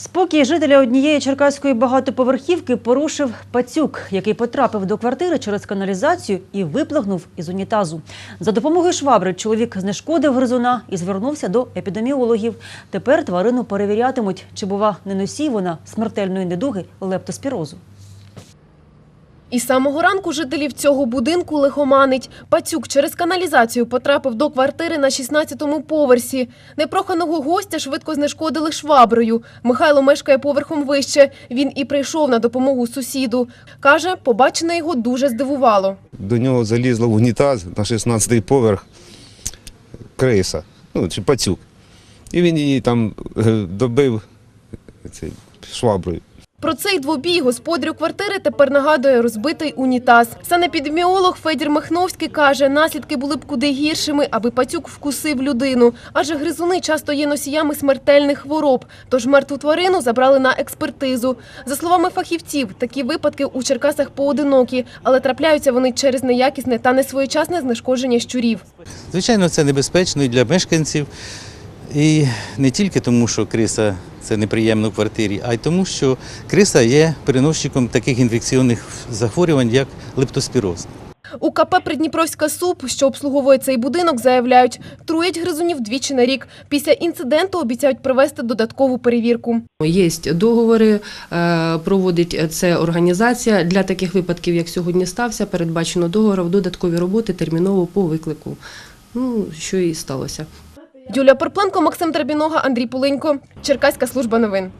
Спокій жителя однієї черкаської багатоповерхівки порушив пацюк, який потрапив до квартири через каналізацію і виплагнув із унітазу. За допомогою швабри чоловік знешкодив гризуна і звернувся до епідеміологів. Тепер тварину перевірятимуть, чи бува не носій вона смертельної недуги лептоспірозу. Із самого ранку жителів цього будинку лихоманить. Пацюк через каналізацію потрапив до квартири на 16-му поверсі. Непроханого гостя швидко знешкодили шваброю. Михайло мешкає поверхом вище. Він і прийшов на допомогу сусіду. Каже, побачене його дуже здивувало. До нього залізла в унітаз на 16-й поверх криса, ну, чи пацюк. І він її там е, добив шваброю. Про цей двобій господарю квартири тепер нагадує розбитий унітаз. Санепідеміолог Федір Махновський каже, наслідки були б куди гіршими, аби пацюк вкусив людину. Адже гризуни часто є носіями смертельних хвороб. Тож мертву тварину забрали на експертизу. За словами фахівців, такі випадки у Черкасах поодинокі, але трапляються вони через неякісне та несвоєчасне знешкодження щурів. Звичайно, це небезпечно і для мешканців. І не тільки тому, що криса це неприємно в квартирі, а й тому, що криса є переносчиком таких інфекційних захворювань, як лептоспіроз. У КП Придніпровська СУП, що обслуговує цей будинок, заявляють, труять гризунів двічі на рік. Після інциденту обіцяють провести додаткову перевірку. Є договори, е, проводить це організація. Для таких випадків, як сьогодні стався, передбачено договором додаткові роботи терміново по виклику. Ну, що і сталося. Юлія Порпленко, Максим Драбінога, Андрій Пуленько. Черкаська служба новин.